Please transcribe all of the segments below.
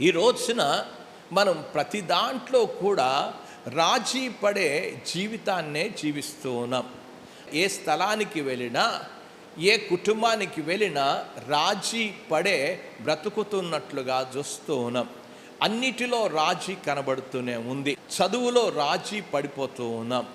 ఈ రోజున మనం ప్రతి దాంట్లో కూడా రాజీ పడే జీవితాన్నే జీవిస్తూ ఉన్నాం. ఏ స్థలానికి వెళ్ళినా ఏ కుటుంబానికి వెళ్ళినా రాజీ పడే బ్రతుకుతున్నట్లుగా చూస్తూ ఉన్నాం. అన్నిటిలో రాజీ కనబడుతూనే ఉంది. చదువులో రాజీ పడిపోతూ ఉన్నాం.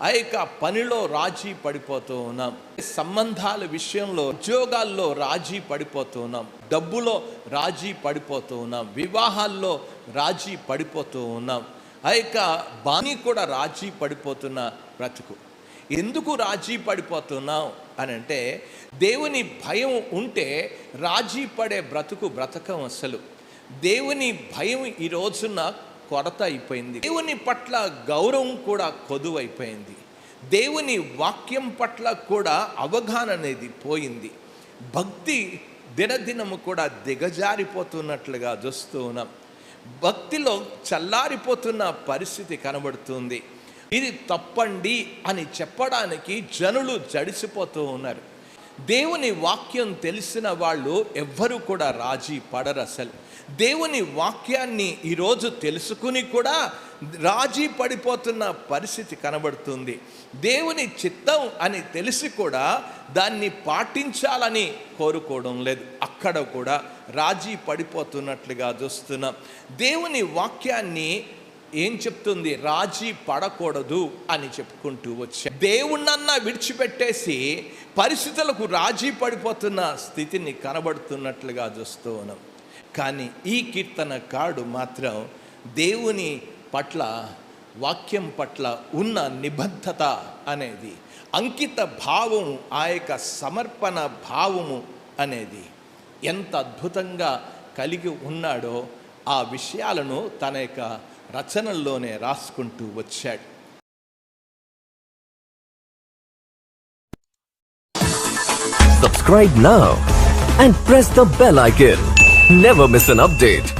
ఆ యొక్క పనిలో రాజీ పడిపోతూ ఉన్నాం. సంబంధాల విషయంలో ఉద్యోగాల్లో రాజీ పడిపోతూ ఉన్నాం. డబ్బులో రాజీ పడిపోతూ ఉన్నాం. వివాహాల్లో రాజీ పడిపోతూ ఉన్నాం. ఆ యొక్క బాణి కూడా రాజీ పడిపోతున్న బ్రతుకు. ఎందుకు రాజీ పడిపోతున్నాం? అని అంటే దేవుని భయం ఉంటే రాజీ పడే బ్రతుకు బ్రతకం అసలు. దేవుని భయం ఈ రోజున కొరత అయిపోయింది. దేవుని పట్ల గౌరవం కూడా కొదువైపోయింది. దేవుని వాక్యం పట్ల కూడా అవగాహన అనేది పోయింది. భక్తి దినదినము కూడా దిగజారిపోతున్నట్లుగా చూస్తూ ఉన్నాం. భక్తిలో చల్లారిపోతున్న పరిస్థితి కనబడుతుంది. ఇది తప్పండి అని చెప్పడానికి జనులు జడిసిపోతూ ఉన్నారు. దేవుని వాక్యం తెలిసిన వాళ్ళు ఎవ్వరూ కూడా రాజీ పడరు అసలు. దేవుని వాక్యాన్ని ఈరోజు తెలుసుకుని కూడా రాజీ పడిపోతున్న పరిస్థితి కనబడుతుంది. దేవుని చిత్తం అని తెలిసి కూడా దాన్ని పాటించాలని కోరుకోవడం లేదు. అక్కడ కూడా రాజీ పడిపోతున్నట్లుగా చూస్తున్నాం. దేవుని వాక్యాన్ని ఏం చెప్తుంది? రాజీ పడకూడదు అని చెప్పుకుంటూ వచ్చా. దేవుణ్ణన్నా విడిచిపెట్టేసి పరిస్థితులకు రాజీ పడిపోతున్న స్థితిని కనబడుతున్నట్లుగా చూస్తూ ఉన్నాం కానీ ఈ కీర్తన కాడు మాత్రం దేవుని పట్ల వాక్యం పట్ల ఉన్న నిబద్ధత అనేది అంకిత భావము ఆ యొక్క సమర్పణ భావము అనేది ఎంత అద్భుతంగా కలిగి ఉన్నాడో ఆ విషయాలను తన యొక్క రచనల్లోనే రాసుకుంటూ వచ్చాడు Subscribe now and press the bell icon. Never miss an update.